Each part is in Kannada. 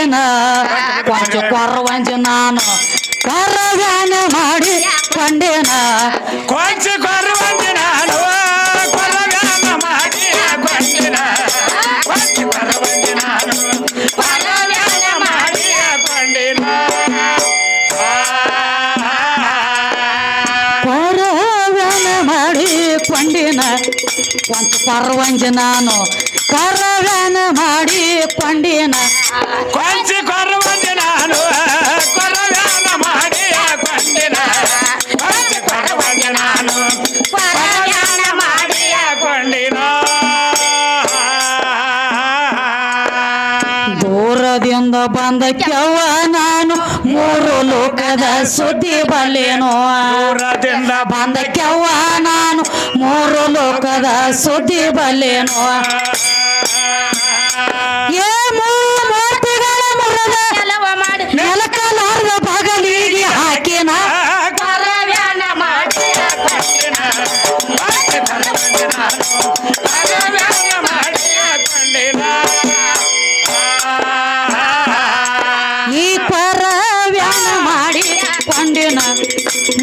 ಕೊಂಡಿನ ಕೊಂಚ ಕೊರವಂಜ ನಾನು ಕರಗಾನ ಮಾಡಿ ಕೊಂಡೇನ. ಕೊಂಚ ಕೊರವಂಜಿ ನಾನು ಕೊರವ್ಯಾನ ಮಾಡಿ ಕೊಂಡಿನ. ಕೊಂಚ ಕೊರವಂಜಿ ನಾನು ಮಾಡಿ ಕೊಂಡಿನ. ಕೊರವ್ಯಾನ ಮಾಡಿ ಕೊಂಡಿನ. ಕೊಂಚ ಕೊರವಂಜ ನಾನು ಕೊರವ್ಯಾನ ಮಾಡಿ ಕೊಂಡಿನ ಕೊಂಚ ಕೊರವಂಜಿ ನಾನು ಕೊರವ್ಯಾನ ಮಾಡಿ ಕೊಂಡಿನ ಕೊಂಚ ಕೊರವಂಜಿ ನಾನು ಕೊರವ್ಯಾನ ಮಾಡಿ ಕೊಂಡಿನ ದೂರದಿಂದ ಬಂದ ಕೆವ್ವ ನಾನು ಮೂರು ಲೋಕದ ಸುದ್ದಿ ಬಲ್ಲೇನೋ. ದೂರದಿಂದ ಬಂದ ಕೆವ್ವ ನಾನು ಮೂರು ಲೋಕದ ಸುದ್ದಿ ಬಲ್ಲೇನೋ.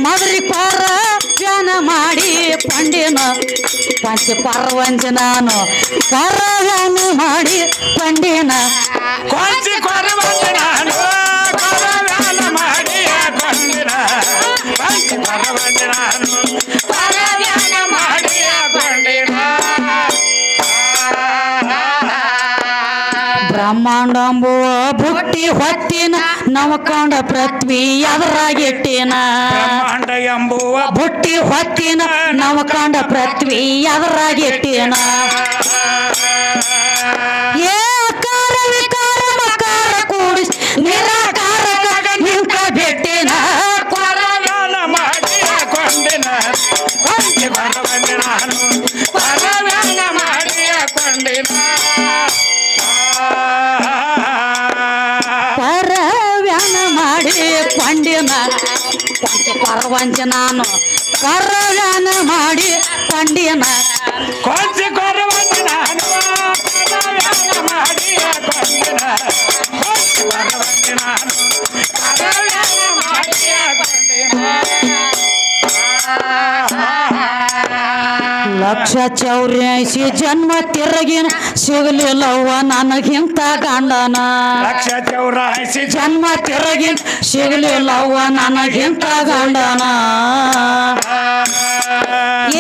ಮದರಿ ಪರವ್ಯಾನ ಮಾಡಿ ಪಂಡಿನ ಪಂಚ ಪರವಂಜ ನಾನು ಪರವ್ಯಾನ ಮಾಡಿ ಪಂಡಿನ ಕೊಂಚ ಕೊರವಂಜಿ ನಾನು ಬ್ರಹ್ಮಾಂಡಂಬುವ ಬುಟ್ಟಿ ಹೊತ್ತಿನ ನವಕೊಂಡ ಪೃಥ್ವಿ ಎದರಾಗಿಟ್ಟಿನ ಬ್ರಹ್ಮಾಂಡ ಎಂಬುವ ಬುಟ್ಟಿ ಹೊತ್ತಿನ ನವಕೊಂಡ ಪೃಥ್ವಿ ಎದರಾಗಿಟ್ಟಿನ ಏ ಅಕಾರ ವಿಕಾರ ಮಕಾರ ಕೂಡಿಸಿ ನಿರಾಕಾರ ಪರವ್ಯಾನ ಮಾಡಿ ಕೊಂಡಿನ ಲಕ್ಷ ಚೌರ್ಯಾಸಿ ಜನ್ಮ ತಿರಗಿನ ಸಿಗಲಿಲ್ಲವ್ವ ನನಗಿಂತ ಗಂಡನ. ಲಕ್ಷ ಚೌರಾಯಿಸಿ ಜನ್ಮ ತಿರಗಿನ ಸಿಗಲಿಲ್ಲವ್ವ ನನಗಿಂತ ಗಂಡನ.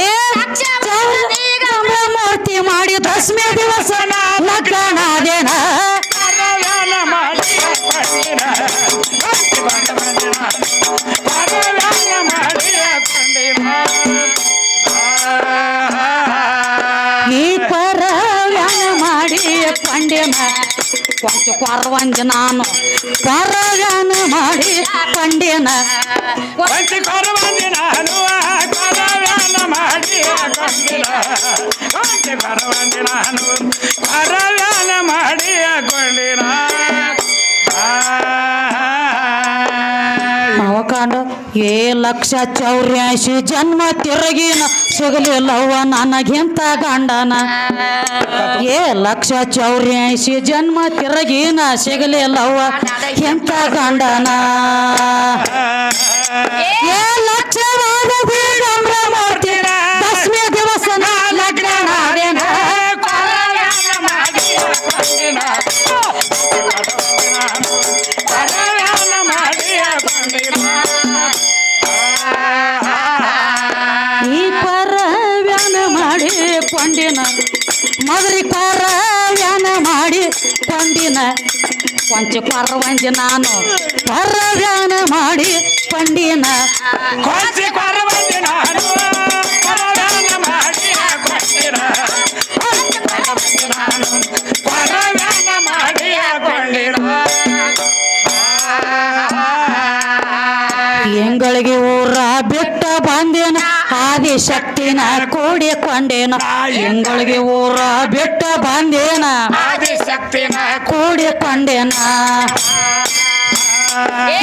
ಏ ಮೂರ್ತಿ ಮಾಡಿ ದಶಮಿ ದಿವಸ ಲಗ್ನಾದೇನ ಕೊರವ್ಯಾನ ಮಾಡಿ ಕೊಂಚ ಕೊರವಂಜ ನಾನು? ಕೊರಗನ ಮಾಡಿ ಕಂಡೇನ ಕೊಂಚ ಕೊರವಂಜ ನಾನು ಕೊರವ್ಯಾನ ಮಾಡಿ ಕೊಂಡಿನ ಕೊಂಚ ಕೊರವಂಜ ನಾನು ಕೊರವ್ಯಾನ ಮಾಡಿ ಏ ಲಕ್ಷ ಚೌರ್ಯಾಸಿ ಜನ್ಮ ತಿರುಗಿನ ಸಿಗಲಿಲ್ಲವ್ವ ನನಗಿಂತ ಗಂಡನ? ಏ ಲಕ್ಷ ಚೌರ್ಯಾಸಿ ಜನ್ಮ ತಿರುಗಿನ ಸಿಗಲಿಲ್ಲವ್ವ ಎಂತ ಗಂಡನ? ಏ ಕೊಂಡಿನ ಮಗರಿ ಪರವ್ಯಾನ ಮಾಡಿ ಕೊಂಡಿನ ಕೊಂಚ ಪರವಂಜ ನಾನು. ನಾನು ಕೊರವ್ಯಾನ ಮಾಡಿ ಕೊಂಡಿನ ಕೊಂಚ ನಾನು. ಕೊರವ್ಯಾನ ಮಾಡಿ ಕೊಂಡಿನ ಎಂಗಳಿಗೆ ಊರ ಬಿಟ್ಟ ಬಂದೇನ ಆದಿಶಕ್ತಿನ ಕೂಡಿಕೊಂಡೇನ ಎಂಗಳಿಗೆ ಊರ ಬಿಟ್ಟ ಬಂದೇನ ಆದಿಶಕ್ತಿನ ಕೂಡಿಕೊಂಡೇನ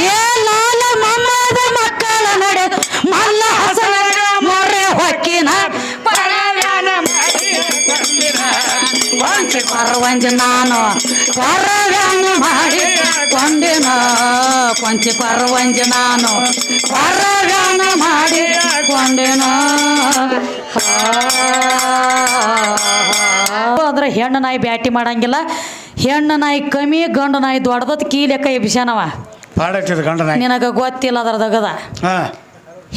ಏ ಲಾಲ ಮಮ್ಮದ ಮಕ್ಕಳ ನಡೆ ಮಲ್ಲ ಹಸನ ಮೊರೆ ಹೊಕ್ಕಿನ. ಪರವ್ಯಾನ ಮಾಡಿ ಕೊಂಡಿನ ಕೊಂಚ ಪರವಂಜ ನಾನು ಪರವ್ಯಾನ ಮಾಡಿ ಕೊಂಡೆನ ಕೊಂಚಿ ಪರವಂಜ ನಾನು ಪರಗಾನ ಮಾಡಿ ಕೊಂಡಿನ. ಅಂದ್ರೆ ಹೆಣ್ಣು ನಾಯಿ ಬ್ಯಾಟಿ ಮಾಡಂಗಿಲ್ಲ. ಹೆಣ್ಣು ನಾಯಿ ಕಮ್ಮಿ ಗಂಡು ನಾಯಿ ದೊಡ್ಡದ ಕೀಲೆಕ್ಕ ಎಬ್ಸ್ಯಾನವ ನಿನಗ ಗೊತ್ತಿಲ್ಲ ಅದ್ರದಗದ. ದಗದ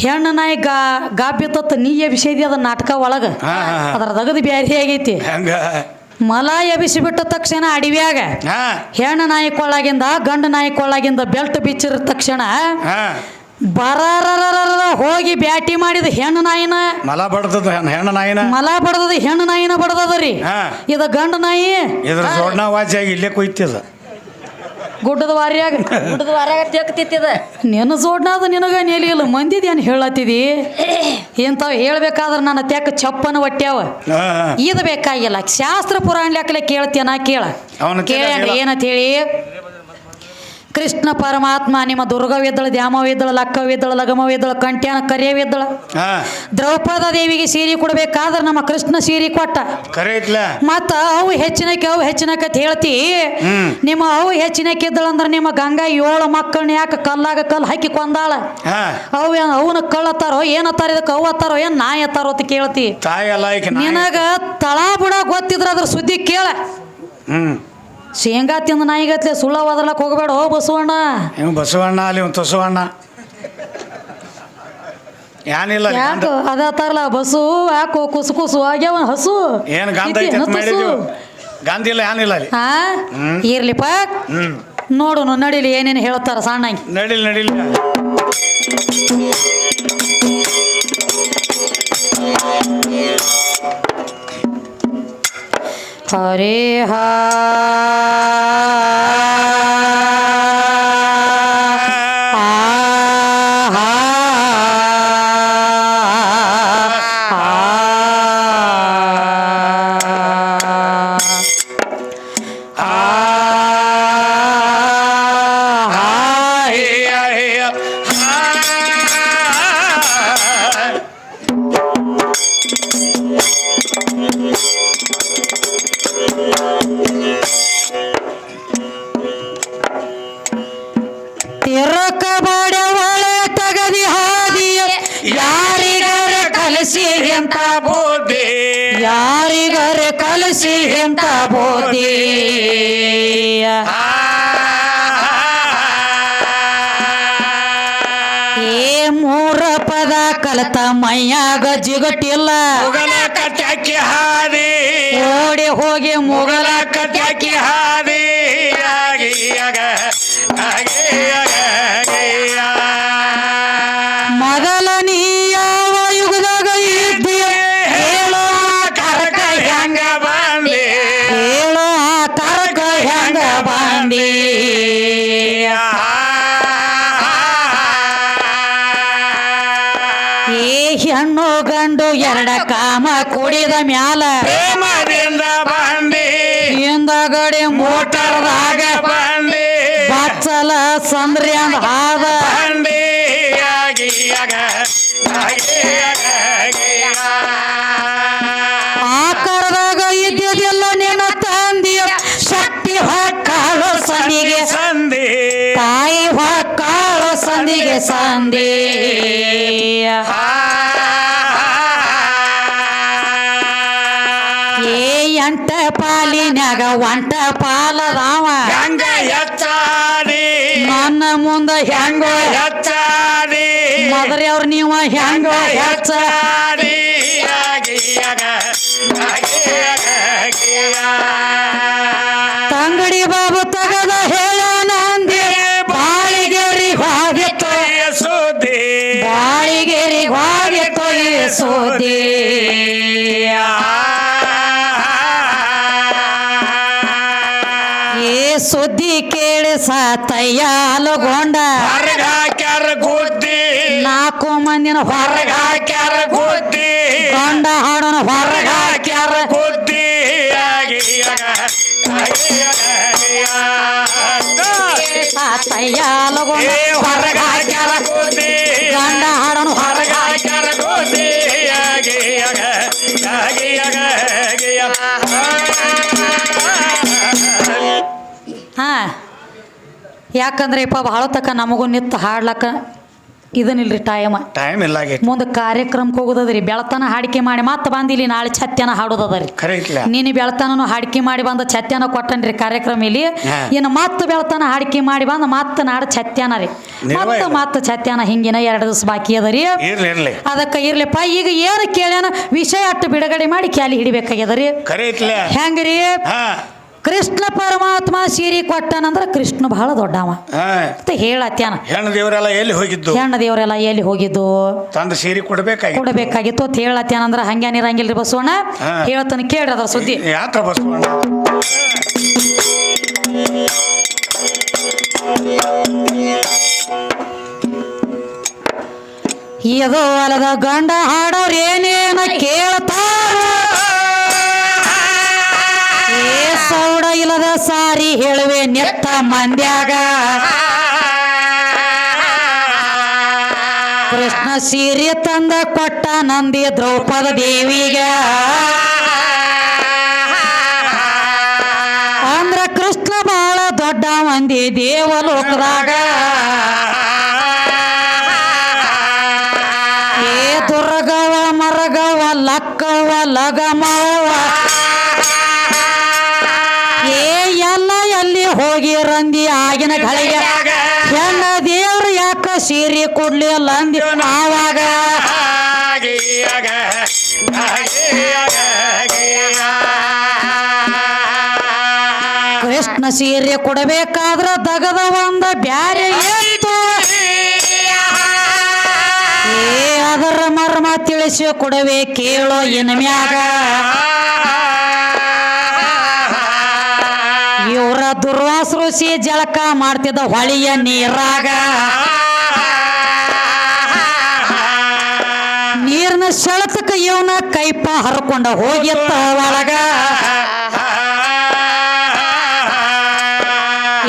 ಹೆಣ್ಣು ನಾಯಿ ಗಾ ಗಾಬ್ಯತ್ತ ನೀ ವಿಷಯದ ಅದ ನಾಟಕ ಒಳಗೆ. ದಗದ ಬ್ಯಾರಿ ಆಗೈತಿ. ಹೆಂಗ? ಮಲ ಎಬಿಸಿಬಿಟ್ಟ ತಕ್ಷಣ ಅಡವ್ಯಾಗ ಹೆಣ್ಣು ನಾಯಿ ಕೊಳ್ಳಾಗಿಂದ ಗಂಡು ನಾಯಿ ಕೊಳ್ಳಾಗಿಂದ ಬೆಲ್ಟ್ ಬಿಚ್ಚಿರ ತಕ್ಷಣ ಹೋಗಿ ಬ್ಯಾಟಿ ಮಾಡಿದ ಹೆಣ್ಣು ನಾಯಿನ ಮಲ ಬಡದ ಹೆಣ್ಣು ನಾಯಿನ? ಮಲ ಬಡದದ ಹೆಣ್ಣು ನಾಯಿನ ಬಡದದ ರೀ. ಇದ ಗಂಡು ನಾಯಿ ಇದ್ರ ಇಲ್ಲೇ ಕೊಯ್ತದ. ಗುಡ್ಡದ ವಾರಿಯಾಗ ಗುಡ್ಡದ ವಾರಿಯಾಗ ತೆಗ್ತಿತ್ತಿದ ನಿನ್ನ ಜೋಡ್ನಾದ ನಿನಗ ನೆಲಿ ಇಲ್ಲ ಮಂದಿದ್ ಏನು ಹೇಳತ್ತಿದಿ? ಇಂಥವು ಹೇಳ್ಬೇಕಾದ್ರೆ ನನ್ನ ತೆಕ್ಕ ಚಪ್ಪನ ಹೊಟ್ಟ್ಯಾವ. ಇದು ಬೇಕಾಗಿಲ್ಲ. ಶಾಸ್ತ್ರ ಪುರಾಣ ಲೆಕ್ಕಲೆ ಕೇಳ್ತೀಯ ನಾ ಕೇಳ. ಅವನ ಕೇಳ. ಏನಂತ ಹೇಳಿ? ಕೃಷ್ಣ ಪರಮಾತ್ಮ ನಿಮ್ಮ ದುರ್ಗವಿದ್ದಳ ದ್ಯಾಮವೇದಳ ಲಕ್ಕವೇದಳ ಲಗಮವೇದಳ ಕಂಟ್ಯಾನ ಕರಿಯವಿದ್ದಳ ದ್ರೌಪದ ದೇವಿಗೆ ಸೀರೆ ಕೊಡಬೇಕಾದ್ರೆ ನಮ್ಮ ಕೃಷ್ಣ ಸೀರೆ ಕೊಟ್ಟ. ಮತ್ತ ಅವು ಹೆಚ್ಚಿನಕ್ಕೆ ಅವು ಹೆಚ್ಚಿನಕ್ಕೆ ಅಂತ ಹೇಳ್ತಿ. ನಿಮ್ಮ ಅವು ಹೆಚ್ಚಿನಕ ಇದ್ದಳಂದ್ರೆ ನಿಮ್ಮ ಗಂಗಾ ಏಳು ಮಕ್ಕಳನ್ನ ಯಾಕೆ ಕಲ್ಲಾಗ ಕಲ್ಲು ಹಾಕಿ ಕೊಂದಾಳ? ಅವು ಅವನ ಕಳ್ಳತ್ತಾರೋ ಏನತ್ತಾರ ಇದಕ್ಕೆ ಅವು ಅತ್ತಾರೋ ಏನ್ ನಾಯಿ ಅತ್ತಾರೋ ಅಂತ ಕೇಳ್ತಿ. ನಿನಗ ತಳಾ ಬುಡ ಗೊತ್ತಿದ್ರ ಅದ್ರ ಸುದ್ದಿ ಕೇಳ. ಹ್ಮ್. ಶೇಂಗಾ ತಿಂದ ನಾಯಿಗತ್ಲೆ ಸುಳ್ಳ ಒದರ್ಲಕ್ ಹೋಗಬೇಡ ಹೋ ಬಸವಣ್ಣ. ಇವ್ ಬಸವಣ್ಣ ಅಲ್ಲಿ ಇವ್ ತಸವಣ್ಣ. ಏನಿಲ್ಲ ಅಲ್ಲಿ ಯಾಕ ಬಸು ಅದತ್ತಾರಲ್ಲ ಬಸ್ಸು ಯಾಕೋ ಕುಸು ಕುಸು ಆಗ್ಯಾವ ಹಸು. ಏನ್ ಗಂಧ ಐತೆ ಏನು ಅಂತ ತುಸು? ಮಾಡಿದ್ವಿ ಗಾಂಧಿ ಇಲ್ಲ ಏನಿಲ್ಲ ಅಲ್ಲಿ. ಹಾ ಇರ್ಲಿಪ್ಪ ಹ್ಮ್. ನೋಡು ನಡಿಲಿ ಏನೇನು ಹೇಳ್ತಾರ ಸಣ್ಣ ನಡಿಲ್ ನಡಿಲ್. ಹರೇ ಹಾ ಏ ಮೂರ ಪದ ಕಲತ ಮೈಯಾಗ ಜಿಗಟಿಲ್ಲ. ಮುಗಲ ಕಟ್ಟಾಕಿ ಹಾದಿ. ಓಡಿ ಹೋಗಿ ಮುಗಲ ಕಟ್ಟಾಕಿ ಹಾದಿ. ಆಗಿ ಆಗ ಆಗಿ. ಕುಡಿದ ಮ್ಯಾಲ ಪ್ರೇಮದಿಂದ ಬಂದಿ. ಹಿಂದಗಡೆ ಮೋಟರ್ದಾಗ ಬಂದಿ. ಬಚ್ಚಲ ಸಂದ್ರಿ ಅಂದ ಹಾದ. ಆಕಾರದಾಗ ನಿನ್ನ ತಂದಿಯ ಶಕ್ತಿ ಹೊಕ್ಕಾಳು ಸಂದಿಗೆ. ಸಂಧಿ ತಾಯಿ ಹೊಕ್ಕಾಳು ಸಂದಿಗೆ ಸಂದಿ. ಪಾಲಿನ್ಯಾಗ ಒಂಟ ಪಾಲದಾವ. ಹೆಂಗ ಹೆಚ್ಚಾರಿ ನನ್ನ ಮುಂದ ಹೆಂಗ ಹೆಚ್ಚಾರಿ ಮದರಿ ಅವ್ರ ನೀವ ಹೆಂಗ ಹೆಚ್ಚಾರಿ. ತಂಗಡಿ ಬಾಬು ತಗದ ಹೇಳ ನಂದಿ. ಬಾಳಿಗೆರಿ ಹೋಗಿ ಸುದ್ದಿ. ಬಾಳಿಗೆರಿ ಹೋಗಿ ತೊಯಿಸೋದಿ ಅಲಗೊಂಡ ಹೊರಗ ಹಾಕ್ಯಾರ ಗುದ್ದಿ. ನಾಲ್ಕು ಮಂದಿನ ಹೊರಗ ಹೊರಗ ಹಾಕ್ಯಾರ ಗುದ್ದಿ. ಗೊಂಡ ಹಾಡೋನ ಹೊರಗ ಹಾಕ್ಯಾರ ಗುದ್ದಿ. ಆಗಿ ಆಗ ಆಗಿ ಆಗ ಆಗಿ ಆ. ಸಾತಯ್ಯ ಏ ಹೊರಗ ಹಾಕ್ಯಾರ ಗುದ್ದಿ. ಗಂಡ ಹಾಡನು ಹೊರಗ ಹೊರಗ ಹಾಕ್ಯಾರ ಗುದ್ದಿ. ಆಗಿ ಆಗ ಆಗಿ ಆಗ ಆಗಿ ಆ. ಹಾ. ಯಾಕಂದ್ರೆ ಇಪ್ಪ ಬಹಳ ತಕ್ಕ ನಮಗೂ ನಿತ್ತು ಹಾಡ್ಲಕ್ಕ ಇದನ್ನಿಲ್ರಿ ಟೈಮ್ ಟೈಮ್ ಇಲ್ಲ ಮುಂದೆ ಕಾರ್ಯಕ್ರಮಕ್ಕೆ ಹೋಗೋದದ್ರಿ ಬೆಳತನ ಹಾಡಿಕೆ ಮಾಡಿ ಮತ್ತೆ ಬಂದಿಲ್ಲಿ ನಾಳೆ ಛತ್ಯನ ಹಾಡೋದದ್ರಿ. ನೀನು ಬೆಳತನನು ಹಾಡಿಕೆ ಮಾಡಿ ಬಂದ ಛತ್ಯನ ಕೊಟ್ಟನ್ರಿ ಕಾರ್ಯಕ್ರಮ ಇಲ್ಲಿ. ಇನ್ನು ಮತ್ತೆ ಬೆಳತನ ಹಾಡಿಕೆ ಮಾಡಿ ಬಂದ ಮತ್ತೆ ನಾಡು ಛತ್ಯನ ರೀ. ಮತ್ತೆ ಮತ್ತೆ ಛತ್ಯನ ಹಿಂಗಿನ ಎರಡು ದಿವಸ ಬಾಕಿ ಅದರಿ ಅದಕ್ಕೆ ಇರ್ಲಿಪ್ಪ ಈಗ ಏನು ಕೇಳ್ಯಾನ? ವಿಷಯ ಅಟ್ಟು ಬಿಡುಗಡೆ ಮಾಡಿ ಕ್ಯಾಲಿ ಹಿಡಿಬೇಕಾಗ್ಯದ ರೀ. ಹೆಂಗ್ರಿ? ಕೃಷ್ಣ ಪರಮಾತ್ಮ ಸೀರೆ ಕೊಟ್ಟನಂದ್ರ ಕೃಷ್ಣ ಬಹಳ ದೊಡ್ಡವ. ಅಂತ ಹೇಳತ್ಯಾನ. ಹೆಣ್ಣು ದೇವರೆಲ್ಲ ಎಲ್ಲಿ ಹೋಗಿದ್ದು? ಹೆಣ್ಣು ದೇವರೆಲ್ಲ ಎಲ್ಲಿ ಹೋಗಿದ್ದು? ತಂದ ಸೀರೆ ಕೊಡಬೇಕಾಗಿ ಕೊಡಬೇಕಾಗಿತ್ತು. ಅಂತ ಹೇಳತ್ಯಾನಂದ್ರ ಹಂಗೇನಿರಂಗಿಲ್ರಿ ಬಸವಣ್ಣ. ಹೇಳ್ತಾನೆ ಕೇಳ್ರಿ ಅದ್ರ ಸುದ್ದಿ. ಯಾತ್ರ ಬಸವಣ್ಣ? ಎದೋ ಅಲದ ಗಂಡ ಹಾಡೋರ್ ಏನೇನ ಕೇಳ್ತಾರ. ಇಲ್ಲದ ಸಾರಿ ಹೇಳುವೆ ನೆತ್ತ ಮಂದ್ಯಾಗ. ಕೃಷ್ಣ ಸೀರೆ ತಂದ ಕೊಟ್ಟ ನಂದಿ ದ್ರೌಪದ ದೇವಿಗ. ಅಂದ್ರ ಕೃಷ್ಣ ಬಹಳ ದೊಡ್ಡ ಮಂದಿ ದೇವಲೋಕದಾಗ. ಏ ದುರ್ಗವ ಮರಗವ ಲಕ್ಕವ ಲಗಮವ. ಹೋಗಿ ರಂದಿ ಆಗಿನ ಗಳಿಗೆ. ಹೆಣ್ಣ ದೇವ್ರು ಯಾಕ ಸೀರೆ ಕೊಡ್ಲಿಲ್ಲ ಅಂದಿ. ಆವಾಗ ಕೃಷ್ಣ ಸೀರೆ ಕೊಡಬೇಕಾದ್ರ ದಗದ ಒಂದ ಬ್ಯಾರೆ ಎತ್ತು ಏ ಅದರ ಮರ್ಮ ತಿಳಿಸಿ ಕೊಡವೆ ಕೇಳೋ ಇನ್ ಇವರ ಋಷಿ ಜಳಕ ಮಾಡ್ತಿದ್ದ ಹೊಳಿಯ ನೀರಾಗ. ನೀರಿನ ಸೆಳತಕ್ಕ ಇವನ ಕೈಪ ಹರ್ಕೊಂಡ ಹೋಗಿತ್ತ ಒಳಗ.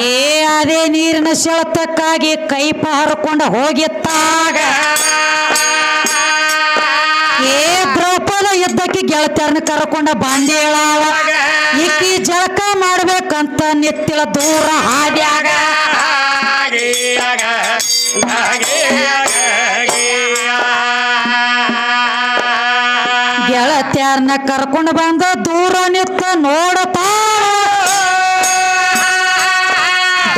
ಏ, ಅದೇ ನೀರಿನ ಸೆಳೆತಕ್ಕಾಗಿ ಕೈಪ ಹರ್ಕೊಂಡ ಹೋಗಿತ್ತಾಗ. ಏ ದ್ರೌಪದ ಯುದ್ಧಕ್ಕೆ ಗೆಳತಿಯರನ್ನ ಕರ್ಕೊಂಡ ಬಂದೇಳಾವ ಈಕಿ ಜಳಕ ಮಾಡ್ಬೇಕಂತ ನೆತ್ತಿಳ ದೂರ ಹಾಡ್ಯಾಗ. ಗೆಳತಿಯರನ್ನ ಕರ್ಕೊಂಡು ಬಂದ ದೂರ ನಿತ್ತ ನೋಡಪ್ಪ.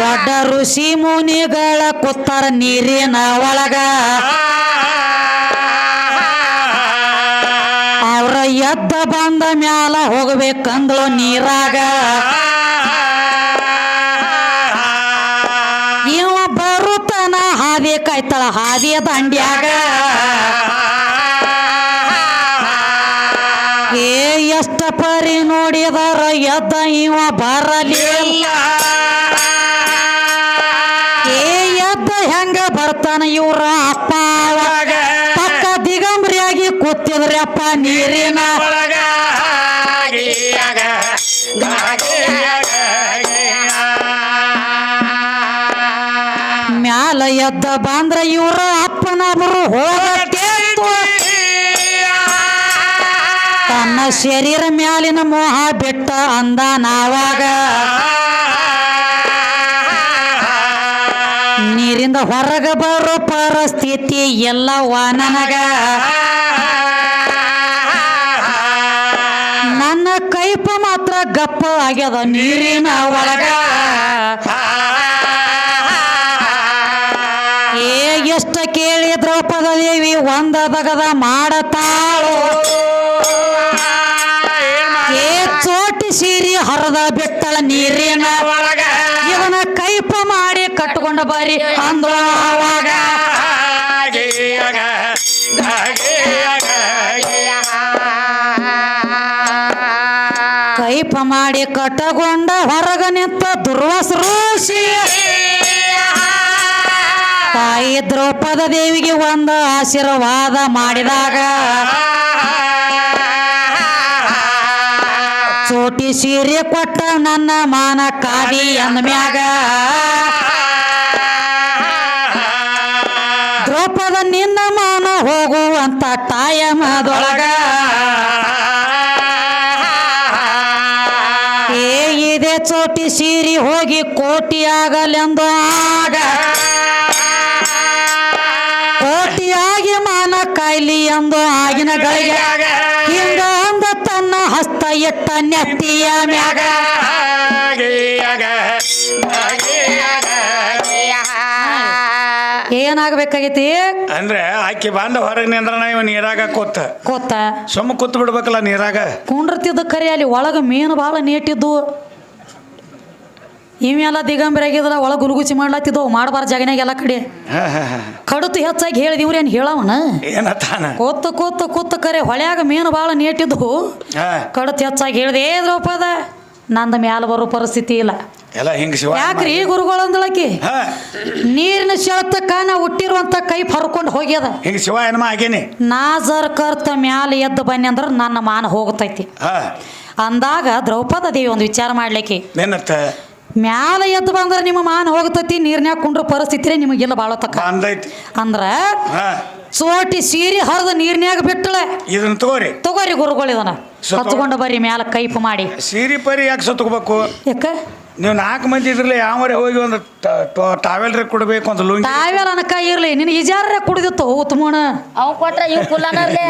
ದೊಡ್ಡ ಋಷಿ ಮುನಿಗಳ ಕೊತ್ತಾರ ನೀರಿನ ಒಳಗ. ಎದ್ದ ಬಂದ ಮ್ಯಾಲ ಹೋಗ್ಬೇಕಂದ್ಳು ನೀರಾಗ. ಇವ ಬರುತ್ತನ ಹಾದಿ ಕಾಯ್ತಾಳ ಹಾದಿಯ ದಂಡ್ಯಾಗ. ಏ, ಎಷ್ಟ ಪರಿ ನೋಡಿದಾರ ಎದ್ದ ಇವ ಬರಲಿಲ್ಲ ಏ, ಎದ್ದ ಹೆಂಗ ಬರ್ತಾನ ಇವ್ರ ಅಪ್ಪ ಅವಾಗ ಪಕ್ಕ ದಿಗಂಬರಿಯಾಗಿ ಕೂತಿದ್ರಿ ಒಳಗ ನೀರಿನ ಮ್ಯಾಲ ಎದ್ದ ಬಾಂದ್ರ ಇವರ ಅಪ್ಪನವರು ಹೋಗತ್ತೇತ್ತು ತನ್ನ ಶರೀರ ಮ್ಯಾಲಿನ ಮೋಹ ಬಿಟ್ಟ ಅಂದ ನಾವಾಗ. ನೀರಿಂದ ಹೊರಗ ಬರೋ ಪರಿಸ್ಥಿತಿ ಎಲ್ಲವ ನನಗ. ಗಪ್ಪ ಆಗ್ಯದ, ನೀರಿನ ಒಳಗ. ಏ, ಎಷ್ಟ ಕೇಳಿ ದ್ರೌಪದ ದೇವಿ ಒಂದ ಬಗದ ಮಾಡತಾಳು. ಏ, ಚೋಟಿ ಸೀರಿ ಹರದ ಬಿಟ್ಟಳ ನೀರಿನ ಇವನ ಕೈಪ ಮಾಡಿ ಕಟ್ಕೊಂಡ ಬಾರಿ ಅಂದ್ರ ಮಾಡಿ ಕಟಗೊಂಡ ಹೊರಗ ನಿಂತ ದುರ್ವಾಸ ಋಷಿ ತಾಯಿ ದ್ರೌಪದ ದೇವಿಗೆ ಒಂದು ಆಶೀರ್ವಾದ ಮಾಡಿದಾಗ ಚೋಟಿ ಸೀರೆ ಕೊಟ್ಟ ನನ್ನ ಮಾನ ಕಾವಿ ಅಂದ್ಮ್ಯಾಗ ಹೋಗಿ ಕೋಟಿಯಾಗಲೆಂದು ಆಗ ಕೋಟಿಯಾಗಿ ಮಾನ ಕಾಯ್ಲಿ ಎಂದು ಆಗಿನ ಗಳಿಗೆ ಹಿಂದ ಅಂದ ತನ್ನ ಹಸ್ತ ಎತ್ತ ನೆತ್ತಿಯ ಮ್ಯಾಗ. ಏನಾಗಬೇಕಾಗೈತಿ ಅಂದ್ರೆ ಆಕಿ ಬಂದ ಹೊರಗೆ ನಿಂದ್ರಣ ಇವ ನೀರಾಗ ಕೂತ. ಕೂತ. ಸುಮ್ಮ ಕೂತ್ ಬಿಡ್ಬೇಕಲ್ಲ ನೀರಾಗ. ಕುಂಡ್ರತಿದ್ದ ಕರೆ ಅಲ್ಲಿ ಒಳಗೆ ಮೀನು ಭಾಳ ನೀಟಿದ್ದು. ಇವೆಲ್ಲ ದಿಗಂಬರ ಆಗಿದ್ರ ಒಳ ಗುರುಗುಚಿ ಮಾಡ್ಲತ್ತಿದ್ದವು ಮಾಡಬಾರ ಜಾಗನಾಗ ಎಲ್ಲ ಕಡೆ. ಹ. ಹೆಚ್ಚಾಗಿ ಹೇಳಿದಿವ್ರಿ ಏನ್ ಹೇಳವನ? ಕೂತ ಕೂತ ಕೂತ ಕರೆ ಹೊಳ್ಯಾಗ ಮೀನು ಭಾಳ ನೀಟಿದ್ದು. ಕಡತು ಹೆಚ್ಚಾಗಿ ಹೇಳಿದೆ ಏ ದ್ರೌಪದ ನಂದ ಮ್ಯಾಲ ಬರೋ ಪರಿಸ್ಥಿತಿ ಇಲ್ಲ. ಯಾಕ್ರಿ ಗುರುಗಳು ಅಂದಳಕಿ? ನೀರಿನ ಸೆಳೆತಕ್ಕ ನಾ ಹುಟ್ಟಿರುವಂತ ಕೈ ಹರ್ಕೊಂಡು ಹೋಗ್ಯದ. ಹಿಂಗ ಶಿವ ಏನಮ್ಮ ಆಗೇನಿ? ನಾಜರ್ ಕರ್ತ ಮ್ಯಾಲ ಎದ್ದು ಬನ್ನಿ ಅಂದ್ರ ನನ್ನ ಮಾನ ಹೋಗತೈತಿ. ಅಂದಾಗ ದ್ರೌಪದ ದೇವಿ ಒಂದು ವಿಚಾರ ಮಾಡ್ಲಿಕ್ಕೆ ಮ್ಯಾಲ ಎದ್ದು ಬಂದ್ರೆ ನಿಮ್ಮ ಮಾನ ಹೋಗ್ತತಿ ನೀರ್ನ್ಯಾಗ ಕುಂಡ್ರ ಪರಿಸ್ಥಿತಿ ನಿಮಗೆಲ್ಲ ಬಾಳ ತಕ್ಕ ಬಂದೈತಿ. ಅಂದ್ರ ಸೋಟಿ ಸೀರಿ ಹರಿದ ನೀರ್ನ್ಯಾಗ ಬಿಟ್ಟಳೆ. ಇದನ್ನ ತಗೋರಿ. ತಗೋರಿ ಗುರುಗಳು ಇದನ್ನ. ಸತ್ಕೊಂಡು ಬರ್ರಿ ಮ್ಯಾಲ ಕೈಪ್ ಮಾಡಿ. ಸೀರಿ ಪರಿ ಯಾಕೆ ಸತ್ಕೋಬೇಕು? ಯಾಕ? ನೀವು ನಾಲ್ಕು ಮಂದಿ ಇದ್ರಲ್ಲ ಯಾವರೆ ಹೋಗಿ ಒಂದು ಟಾವೆಲ್ ಕೊಡಬೇಕು ಒಂದು ಲುಂಗಿ ಟಾವೆಲ್ ಅನಕ ಇರ್ಲಿ ನಿನ್ ಇಜಾರ ಕುಡಿದಿತ್ತು ಉತ್ತಮಣ ಅವ್ ಕೊಟ್ರ ಇವ್ ಕುಲ್ಲನರ್ಲೆ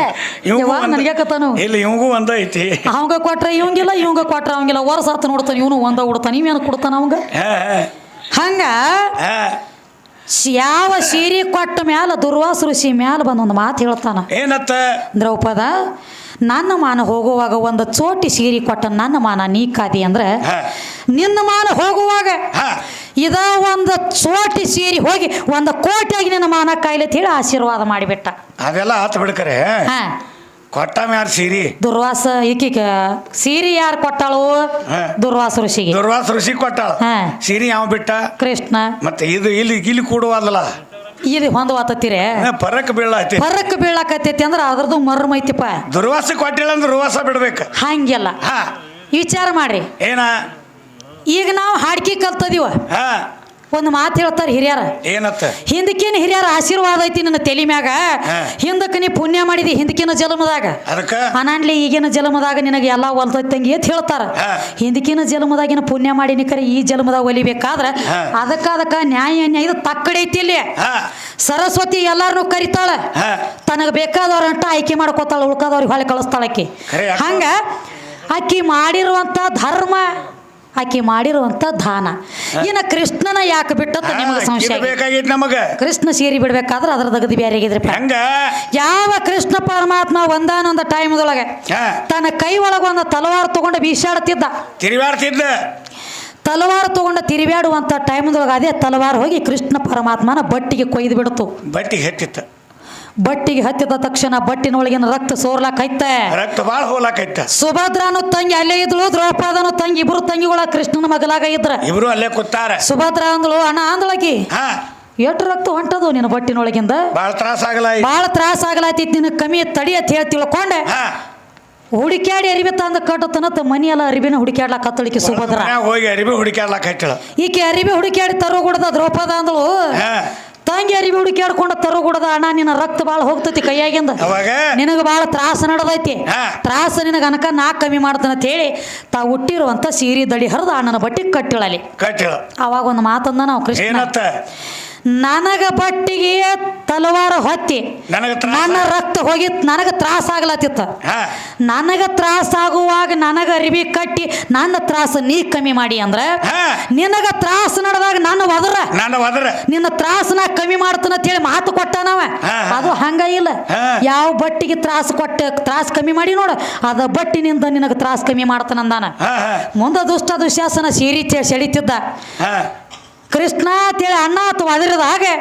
ಇವ್ಗೂ ಒಂದ್- ನನಗೆ ಕತ್ತಾನು. ಇಲ್ಲ ಇವಂಗೂ ಒಂದ ಐತಿ. ಅವಂಗ ಕೊಟ್ರ ಇವಂಗಿಲ್ಲ ಇವಂಗ ಕೊಟ್ರ ಅವಂಗಿಲ್ಲ. ವರ್ಷ ಹತ್ತು ನೋಡ್ತಾನೆ ಇವನು ಒಂದ ಉಡ್ತಾನ ಇವೇನು ಕೊಡ್ತಾನ ಅವಂಗ? ಹ, ಹಂಗ? ಹ, ಶ- ಯಾವ ಸೀರೆ ಕೊಟ್ಟ ಮ್ಯಾಲ ದುರ್ವಾಸ ಋಷಿ ಮ್ಯಾಲ ಬಂದ ಒಂದು ಮಾತು ಹೇಳ್ತಾನ. ಏನತ್ತ? ದ್ರೌಪದ ನನ್ನ ಮಾನ ಹೋಗುವಾಗ ಒಂದು ಚೋಟಿ ಸೀರೆ ಕೊಟ್ಟ ನನ್ನ ಮಾನ ನೀ ಕಾದಿ ಅಂದ್ರೆ. ನಿನ್ನ ಮಾನ ಹೋಗುವಾಗ. ಇದ ಒಂದು ಚೋಟಿ ಸೀರೆ ಹೋಗಿ ಒಂದು ಕೋಟಿಯಾಗಿ ನಿನ್ನ ಮಾನ ಕಾಯಿಲೆ ಅಂತ ಹೇಳಿ ಆಶೀರ್ವಾದ ಮಾಡಿಬಿಟ್ಟ. ಅದೆಲ್ಲ ಆತ್ ಬಿಡ್ಕರೆ. ಹಾ. ಕೊಟ್ಟ ಯಾರು ಸೀರಿ. ದುರ್ವಾಸ ಈಕಿಕ ಸೀರೆ ಯಾರು ಕೊಟ್ಟಳು. ದುರ್ವಾಸ ಋಷಿಗೆ. ದುರ್ವಾಸ ಋಷಿ ಕೊಟ್ಟಾಳ. ಹಾ. ಸೀರಿ ಯಾವ ಬಿಟ್ಟ? ಕೃಷ್ಣ. ಮತ್ತೆ ಇದು ಇಲ್ಲಿ ಇಲ್ಲಿ ಕೂಡುವಲ್ಲ ಇದು ಹೊಂದವಾತತ್ತೀರೆ ಪರಕ್ ಬೀಳಾತಿ ಪರಕ್ ಬೀಳಾಕತ್ತೈತಿ ಅಂದ್ರೆ ಅದ್ರದ್ದು ಮರ್ಮ ಐತಿಪ್ಪ. ದುರ್ವಾಸ ಕೊಟ್ಟಿಲ್ಲ ಅಂದ್ರೆ ದುರ್ವಾಸ ಬಿಡ್ಬೇಕು. ಹಂಗಿಲ್ಲ. ಹಾ. ವಿಚಾರ ಮಾಡ್ರಿ. ಏನ? ಈಗ ನಾವು ಹಾಡ್ಕಿ ಕಲ್ತದಿವ. ಹಾ. ಒಂದು ಮಾತು ಹೇಳ್ತಾರೆ ಹಿರಿಯರ. ಏನತ್ತ? ಹಿಂದಕ್ಕಿನ ಹಿರಿಯರ ಆಶೀರ್ವಾದ ಐತಿ ನನ್ನ ತಲೆ ಮ್ಯಾಗ. ಹಿಂದಕ್ಕೆ ನೀ ಪುಣ್ಯ ಮಾಡಿದಿ ಹಿಂದಕ್ಕಿನ ಜನ್ಮದಾಗ ಅನಾನ್ಲಿ ಈಗಿನ ಜನ್ಮದಾಗ ನಿನಗೆ ಎಲ್ಲ ಒಲ್ತೈತಂಗಿ ಅಂತ ಹೇಳ್ತಾರ. ಹಿಂದಕಿನ ಹಿಂದಕ್ಕಿನ ಜನ್ಮದಾಗಿನ ಪುಣ್ಯ ಮಾಡಿ ನಿಖರೆ ಈ ಜನ್ಮದಾಗ ಒಲಿಬೇಕಾದ್ರ. ಅದಕ್ಕ ಅದಕ್ಕ ನ್ಯಾಯ ನ್ಯಾಯ ಇದು ಐತಿ ಇಲ್ಲಿ. ಸರಸ್ವತಿ ಎಲ್ಲಾರನು ಕರಿತಾಳ. ತನಗ ತನಗೆ ಬೇಕಾದವ್ರ ಅಂಟ ಆಯ್ಕೆ ಮಾಡ್ಕೋತಾಳ ಉಳ್ಕಾದವ್ರಿಗೆ ಹೊಳೆ ಕಳಿಸ್ತಾಳ ಆಕಿ. ಖರೆ ಯಾಕೋ? ಹಂಗ ಅಕ್ಕಿ ಮಾಡಿರುವಂತ ಧರ್ಮ ಆಕಿ ಮಾಡಿರುವಂತ ದಾನ. ಇನ್ನ ಕೃಷ್ಣನ ಯಾಕೆ ಬಿಟ್ಟತ್ತ ನಿಮಗೆ ಸಂಶಯ ಆಗೈತಿ. ನಮಗ. ಕೃಷ್ಣ ಸೇರಿ ಬಿಡ್ಬೇಕಾದ್ರೆ ಅದ್ರ ದಗದಿ ಬೇರೆ ಆಗಿದ್ರಿ ಹೆಂಗ? ಯಾವ ಕೃಷ್ಣ ಪರಮಾತ್ಮ ಒಂದಾನೊಂದ ಟೈಮ್ದೊಳಗೆ ತನ್ನ ಕೈ ಒಳಗೆ ಒಂದು ತಲವಾರು ತಗೊಂಡು ಬೀಸಾಡ್ತಿದ್ದ. ತಿರುಗಾಡ್ತಿದ್ದ. ತಲವಾರು ತಗೊಂಡು ತಿರುಗಾಡುವಂಥ ಟೈಮ್ದೊಳಗೆ ಅದೇ ತಲವಾರು ಹೋಗಿ ಕೃಷ್ಣ ಪರಮಾತ್ಮನ ಬಟ್ಟಿಗೆ ಕೊಯ್ದು ಬಿಡ್ತು. ಬಟ್ಟಿಗೆ ಹತ್ತಿತ್ತ. ಬಟ್ಟಿಗೆ ಹತ್ತಿದ ತಕ್ಷಣ ಬಟ್ಟಿನೊಳಗಿನ ರಕ್ತ ಸೋರ್ಲಾಕೈತೆ. ರಕ್ತ ಬಾಳ ಹೋಲಾಕೈತೆ ಸುಭದ್ರನು ತಂಗಿ ಅಲ್ಲೇ ಇದ್ಳು ದ್ರೌಪದನು ತಂಗಿ ಇಬ್ರು ತಂಗಿಗಳ ಕೃಷ್ಣನ ಮಗಲಾಗ ಇದ್ರ. ಇಬ್ರು ಅಲ್ಲೇ ಕೂತಾರ. ಸುಭದ್ರ ಅಂದಳು ಅಣ್ಣ ಅಂದ್ಳಕಿ ಹಾ. ಎಷ್ಟು ರಕ್ತ ಹೊಂಟದು ನಿನ್ನ ಬಟ್ಟಿನೊಳಗಿಂದ? ಬಾಳ ತ್ರಾಸ ಆಗಲ ಬಾಳ ತ್ರಾಸ ಆಗಲೈತಿ ನಿನ್ನ ಕಮ್ಮಿ ತಡಿ ಅಂತ ಹೇಳಿ ತಿಳ್ಕೊಂಡೆ. ಹುಡುಕ್ಯಾಡಿ ಅರಿಬಿ ತಂದ ಕಟ್ಟತನತ ಮನೆಯಲ್ಲ ಅರಿವಿನ ಹುಡುಕ್ಯಾಡ್ಲಾಕ ಕತ್ತಳಿಕೆ ಸುಭದ್ರ. ಹೋಗಿ ಹೋಗಿ ಅರಿಬಿ ಹಚ್ಚಳ ಈಕೆ ಅರಿಬಿ ಹುಡುಕ್ಯಾಡಿ ತರೋಗುಡದ ದ್ರೌಪದ ಅಂದಳು ತಂಗಿ ಅರಿಬಿ ಹುಡುಕ್ಯಾಡ್ಕೊಂಡ ತರೋಗುಡದ ಅಣ್ಣ ನಿನ್ನ ರಕ್ತ ಬಾಳ ಹೋಗ್ತತಿ ಕೈಯಾಗಿಂದ. ನಿನಗ ಭಾಳ ತ್ರಾಸ ನಡದೈತಿ. ತ್ರಾಸ ನಿನಗ ಅನಕ ನಾ ಕಮ್ಮಿ ಮಾಡ್ತಾನ ಅಂತ ಹೇಳಿ ತಾ ಹುಟ್ಟಿರುವಂತ ಸೀರೆ ದಡಿ ಹರಿದ ಅಣ್ಣನ ಬಟ್ಟಿ ಕಟ್ಟಿಳಲಿ. ಕಟ್ಟಿಳ. ಅವಾಗ ಒಂದು ಮಾತಂದ ನಾವು ಕೃಷ್ಣ. ನನಗ ಬಟ್ಟಿಗೆ ತಲವಾರ ಹೊತ್ತಿ. ನನ್ನ ರಕ್ತ ಹೋಗಿ ನನಗ ತ್ರಾಸ ಆಗ್ಲತ್ತಿತ್ತ. ನನಗ ತ್ರಾಸ ಆಗುವಾಗ ನನಗ ಅರಿವಿ ಕಟ್ಟಿ ನನ್ನ ತ್ರಾಸ ನೀ ಕಮ್ಮಿ ಮಾಡಿ ಅಂದ್ರ. ನಿನಗ ತ್ರಾಸ ನಡೆದಾಗ ನಾನು ಒದರ. ಹೋದ್ರ ನಿನ್ನ ತ್ರಾಸನ ಕಮ್ಮಿ ಮಾಡ್ತಾನ ಅಂತ ಹೇಳಿ ಮಾತು ಕೊಟ್ಟನವ. ಅದು ಹಂಗ ಇಲ್ಲ. ಯಾವ ಬಟ್ಟಿಗೆ ತ್ರಾಸ ಕೊಟ್ಟ ತ್ರಾಸ ಕಮ್ಮಿ ಮಾಡಿ ನೋಡು. ಅದ ಬಟ್ಟಿನಿಂದ ನಿನಗ ತ್ರಾಸ ಕಮ್ಮಿ ಮಾಡ್ತಾನಂದಾನ ಮುಂದ ದುಷ್ಟ ದುಶ್ಯಾಸನ ಸೀರಿ ಸೆಳಿತಿದ್ದ. ಕೃಷ್ಣ ಅಂತೇಳಿ ಅಣ್ಣ ಅಥವಾ ಅದರದಾಗ ಹಾಗೆ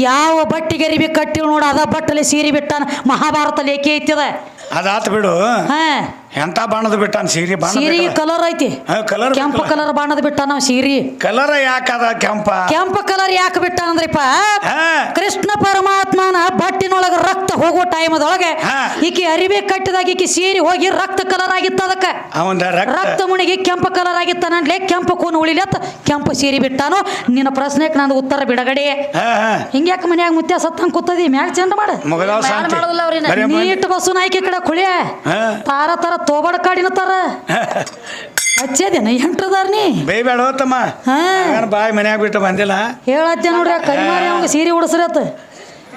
ಯಾವ ಬಟ್ಟಿಗೆ ಅರಿವಿ ಕಟ್ಟಿ ನೋಡ ಅದ ಬಟ್ಟಲೆ ಸೀರೆ ಬಿಟ್ಟಾನ ಮಹಾಭಾರತ ಲೇಖಿ ಐತಿದ ಅದಾತ್ ಬಿಡು. ಹಾ. ಎಂತ ಬಾಣದ ಬಿಟ್ಟಾನ ಸೀರೆ ಬಾಣ ಸೀರೆ ಕಲರ್ ಐತಿ. ಕಲರ್ ಕೆಂಪು ಕಲರ್ ಬಣ್ಣದ ಬಿಟ್ಟಾನ ಸೀರೆ. ಸೀರಿ ಕಲರ್ ಯಾಕದ ಕೆಂಪ? ಕೆಂಪು ಕಲರ್ ಯಾಕೆ ಬಿಟ್ಟಾನಂದ್ರಿಪ್ಪ ಅಂದ್ರಿಪ್ಪ? ಕೃಷ್ಣ ಪರಮಾತ್ಮನ ಬಟ್ಟಿನೊಳಗ ರಕ್ತ ಹೋಗೋ ಟೈಮದೊಳಗೆ ಅದೊಳಗೆ ಈಕಿ ಅರಿವೆ ಕಟ್ಟಿದಾಗ ಈಕಿ ಸೀರೆ ಹೋಗಿ ರಕ್ತ ಕಲರ್ ಆಗಿತ್ತ ಅದಕ್ಕ. ಅವಂದ ರಕ್ತ ಮುಣಿಗಿ ಕೆಂಪು ಕಲರ್ ಆಗಿತ್ತಾನಂದ್ಲೆ ಕೆಂಪು ಕೂನು ಉಳಿಲತ್ತ. ಕೆಂಪು ಸೀರೆ ಬಿಟ್ಟಾನು? ನಿನ್ನ ಪ್ರಶ್ನೆಗೆ ನಂದು ಉತ್ತರ ಬಿಡಗಡೆ. ಹಿಂಗ್ಯಾಕ ಮನ್ಯಾಗ ಮುತ್ಯ ಸತ್ತಂಗ್ ಕೂತದಿ? ಮ್ಯಾಗ ಚಂದ ಮಾಡ. ನೀಟ್ ಬಸ್ಸು ನಾಯ್ಕೆ ಕಡೆ ಕುಳಿಯ. ತಾರ ತರ ತೋಬಡ ಕಾಡಿನ ತರ. ಹಚ್ಚದೇನ ಎಂಟ್ರದಾರ ನೀ? ಬೇಯ್ಬೇಡ ಹೋತಮ್ಮ. ಹಾ. ಬಾಯಿ ಮನ್ಯಾಗ ಬಿಟ್ಟು ಬಂದಿಲ್ಲ. ಹೇಳತ್ತೆ ನೋಡ್ರಿ ಅವಂಗ ಸೀರೆ ಉಡಿಸ್ರತ್ತ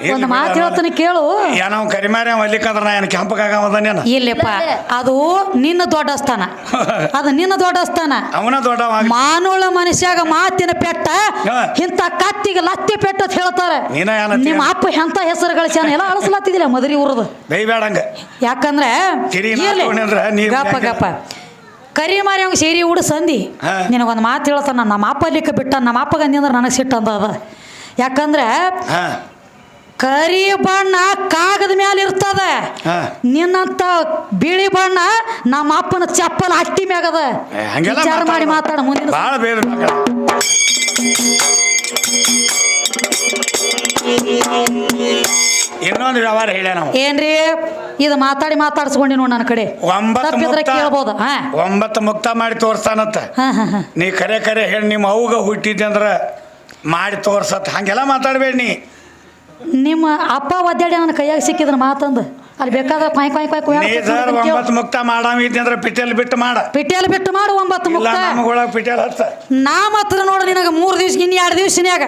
ಒಂದು ಮಾತು ಹೇಳ್ತಾನೆ ಕೇಳು. ಏನೋ ಕರಿಮಾರಿ ಅವ ಅಲ್ಲಿಕ್ಕಂದ್ರ ನಾ ಏನು ಕೆಂಪಗಾಗವದನೇನ ಇಲ್ಲಪ್ಪ ಅದು ನಿನ್ನ ದೊಡ್ಡ ಸ್ಥಾನ. ಅದು ನಿನ್ನ ದೊಡ್ಡ ಸ್ಥಾನ. ಅವನ ದೊಡ್ಡ ಮಾನುಳ ಮನುಷ್ಯಾಗ ಮಾತಿನ ಪೆಟ್ಟ ಇಂತ ಇಂಥ ಕತ್ತಿಗೆ ಲತ್ತಿ ಪೆಟ್ಟ ಅಂತ ಹೇಳ್ತಾರೆ? ನಿಮ್ಮ ಅಪ್ಪ ಎಂತ ಹೆಸರು ಗಳಿಸ್ಯಾನ? ಎಲ್ಲ ಅಳಸಲಾತಿದಿಲ್ಲ ಮದುವೆ ಊರದು. ಬೇಯ್ಬೇಡಂಗ ಯಾಕಂದ್ರೆ ಗಪ್ಪ. ಗಪ್ಪ. ಕರಿ ಮಾರಿ ಅವ್ಗೆ ಸೇರಿ ಉಡು ಸಂದಿ. ನಿನಗೊಂದು ಮಾತು ಹೇಳ್ತಾನ ನಮ್ಮ ಅಪ್ಪ ಅಲ್ಲಿಕ್ಕೆ ಬಿಟ್ಟ ನಮ್ಮ ಅಪ್ಪಗ ಅಂದ್ರೆ ನನಗೆ ಸಿಟ್ಟು ಅಂದ ಅದ ಯಾಕಂದ್ರೆ ಕರಿ ಬಣ್ಣ ಕಾಗದ ಮ್ಯಾಲ ಇರ್ತದ. ನಿನ್ನಂತ ಬಿಳಿ ಬಣ್ಣ ನಮ್ಮ ಅಪ್ಪನ ಚಪ್ಪಲ್ ಹಟ್ಟಿ ಮ್ಯಾಗದ ವಿಚಾರ ಮಾಡಿ ಮಾತಾಡ ಮುಂದಿನ ಇನ್ನೊಂದು ವ್ಯವಹಾರ ಹೇಳ ನಾವು. ಏನ್ರಿ? ಇದು ಮಾತಾಡಿ ಮಾತಾಡ್ಸ್ಕೊಂಡಿ ನೋಡ್ ನನ್ನ ಕಡೆ. ಒಂಬತ್ತು ಕೇಳ್ಬೋದು. ಒಂಬತ್ತು ಮುಕ್ತ ಮಾಡಿ ಹಾ ನೀ ಕರೆ ಕರೆ ಹೇಳಿ ನಿಮ್ಮ ಅವ್ಗ ಹುಟ್ಟಿದ್ದೆ ಅಂದ್ರ ಮಾಡಿ ತೋರ್ಸತ್. ಹಂಗೆಲ್ಲ ಮಾತಾಡ್ಬೇಡಿ ನೀ. ನಿಮ್ಮ ಅಪ್ಪ ಒದ್ದಾಡಿ ನನ್ನ ಕೈಯಾಗ ಸಿಕ್ಕಿದ್ರ ಮಾತಂದು. ಅಲ್ಲಿ ಬೇಕಾದ್ರೆ ಪಾಯ್ ಕಾಯ್ ಕಾಯಿ ಒಂಬತ್ತು ಮುಕ್ತ ಮಾಡಮಿ ಇದ್ದೆ ಅಂದ್ರೆ ಪಿಟೆಲ್ ಬಿಟ್ಟು ಮಾಡ. ಪಿಟ್ಟಿಯಲ್ಲಿ ಬಿಟ್ಟು ಮಾಡು ಒಂಬತ್ತು ಇಲ್ಲ ಮುಕ್ತ. ನಮಗೊಳಗ ಪಿಟೆಲ್ ನಾ ಮಾತ್ರ ನೋಡು ನಿನಗೆ ಮೂರು ದಿವ್ಸ ಇನ್ನು ಎರಡು ದಿವ್ಸನ್ಯಾಗ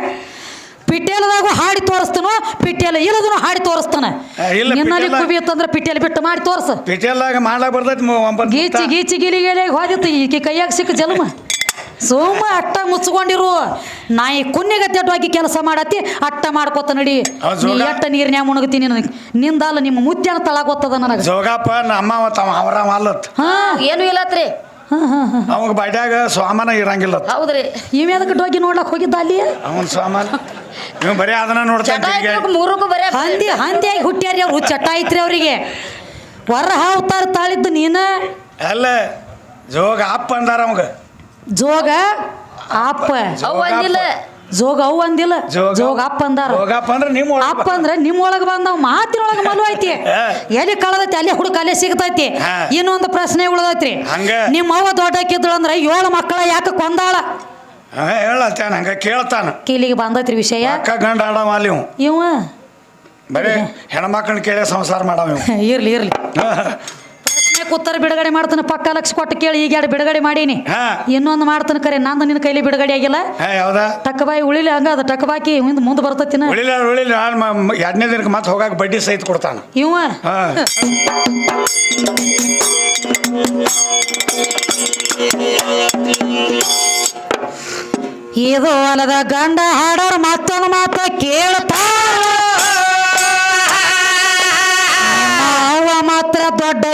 ಪಿಟ್ಟೇಲದಾಗೂ ಹಾಡಿ ತೋರಿಸ್ತಾನ ಪಿಟೇಲ ಇಲ್ಲದನು ಹಾಡಿ ತೋರಿಸ್ತಾನೆ. ಆ, ಇಲ್ಲ, ನಿನ್ನಲ್ಲಿ ಪಿಟೇಲ- ಕುಬಿ ಅಂತಂದ್ರೆ ಪಿಟ್ಟೇಲಿ ಬಿಟ್ಟು ಮಾಡಿ ತೋರಿಸ. ಪಿಟೆಲ್ದಾಗ ಮಾಡಕ್ ಬರ್ತೈತಿ ಮು- ಒಂಬತ್ತು ಮುಕ್ತ. ಗೀಚಿ ಗೀಚಿ ಗಿಲಿ ಗಿಲಿ ಹೋದಿತ್ತು ಈಕೆ ಕೈಯಾಗ ಸಿಕ್ಕ ಜಲಮ. ಸೋಮ ಅಟ್ಟ ಮುಚ್ಕೊಂಡಿರು. ನಾಯಿ ಈ ಕುನ್ನಿಗತ್ತೆ ಕೆಲಸ ಮಾಡತ್ತಿ ಅಟ್ಟ ಮಾಡ್ಕೋತ ನಡಿ. ನೀ. ಎಟ್ಟ ನೀರ್ನ್ಯಾಗ ಮುಣಗತೀನಿ ನನಗೆ ನಿಂದಲ್ಲ ನಿಮ್ಮ ಮುತ್ಯಾನ ತಳ ಗೊತ್ತದ ನನಗೆ. ಜೋಗಪ್ಪ ನಮ್ಮ ತಮ್ಮ ಅವರ ಮಾಲತ್. ಹಾ. ಏನು ಇಲ್ಲತ್ರಿ. ಹಾ ಹಾ ಹಾ. ಅವಾಗ ಬಡ್ಯಾಗ ಸ್ವಾಮನ ಇರಂಗಿಲ್ಲ ಹೌದ್ರಿ. ಇವ್ಯಾದಕ್ಕೆ ಡೋಗಿ ನೋಡ್ಲಕ್ ಹೋಗಿದ್ದ ಅಲ್ಲಿ? ಅವನ್ ಸ್ವಾಮನ ನೀವು ಬರೀ ಅದನ್ನ ನೋಡ್ತಾ ಮೂರಕ್ಕೂ ಬರೀ ಹಂದಿ ಹಂದಿಯಾಗಿ ಹುಟ್ಟ್ಯಾರಿ ಅವ್ರು. ಚಟ ಐತ್ರಿ ಅವರಿಗೆ. ಹೊರ ಹಾವ್ತಾರ ತಾಳಿದ್ದು ನೀನ? ಅಲ್ಲ ಜೋಗ ಅಪ್ಪ ಅಂದಾರ ಅವಾಗ. ಜೋಗ ಅಪ್ಪ. ಅವಂದಿಲ್ಲ. ಜೋಗ ಅವು ಅಂದಿಲ್ಲ. ಜೋಗ ಅಪ್ಪ ಅಂದಾರ. ಅಪ್ಪ ಅಂದ್ರೆ ನಿಮ್ಮ ಒಳಗೆ ಬಂದವ್. ಮಾತಿನೊಳಗ ಮಲು ಐತಿ. ಎಲ್ಲಿ ಕಳದೈತಿ ಅಲ್ಲಿ ಹುಡುಕ ಅಲ್ಲೇ ಸಿಗ್ತೈತಿ. ಇನ್ನೊಂದು ಪ್ರಶ್ನೆ ಉಳದೈತ್ರಿ. ಹಂಗ? ನಿಮ್ಮ ಅವ್ವ ದೊಡ್ಡಕ್ಕಿದ್ದಳು ಅಂದ್ರೆ ಏಳು ಮಕ್ಕಳ ಯಾಕೆ ಕೊಂದಾಳ? ಹೇಳತ್ತಾನ ಹಂಗ ಕೇಳ್ತಾನ. ಕೀಲಿಗೆ ಬಂದೈತ್ರಿ ವಿಷಯ. ಅಕ್ಕ ಗಂಡ ಆಡವ ಅಲ್ಲಿ ಇವ್. ಬರೀ ಹೆಣ್ಮಕ್ಳನ್ನ ಕೇಳಿ ಸಂಸಾರ ಮಾಡವ ಇರ್ಲಿ ಇರ್ಲಿ. ಪ್ರಶ್ನೆ ಉತ್ತರ ಬಿಡುಗಡೆ ಮಾಡ್ತಾನೆ ಪಕ್ಕ ಲಕ್ಷ ಕೊಟ್ಟು ಕೇಳಿ ಈಗ ಎರಡು ಬಿಡುಗಡೆ ಮಾಡೀನಿ. ಇನ್ನೊಂದು ಮಾಡ್ತಾನೆ ಕರೆ ನಂದು ನಿನ್ನ ಕೈಲಿ ಬಿಡುಗಡೆ ಆಗಿಲ್ಲ. ಟಕ್ಕಬಾಯಿ ಉಳಿಲಿ ಹಂಗ ಅದು ಟಕ್ಕಬಾಕಿ ಮುಂದೆ ಮುಂದೆ ಬರ್ತತಿನ. ಎರಡನೇ ದಿನಕ್ಕೆ ಮತ್ತೆ ಹೋಗಾಕ ಬಡ್ಡಿ ಸಹಿತ ಕೊಡ್ತಾನ. ಇವ? ಇದು ಹೊಲದ ಗಂಡ ಹಾಡೋರು ಮತ್ತೊಂದು ಮಾತ ಕೇಳ್ತಾ. ಮಾತ್ರ ದೊಡ್ಡ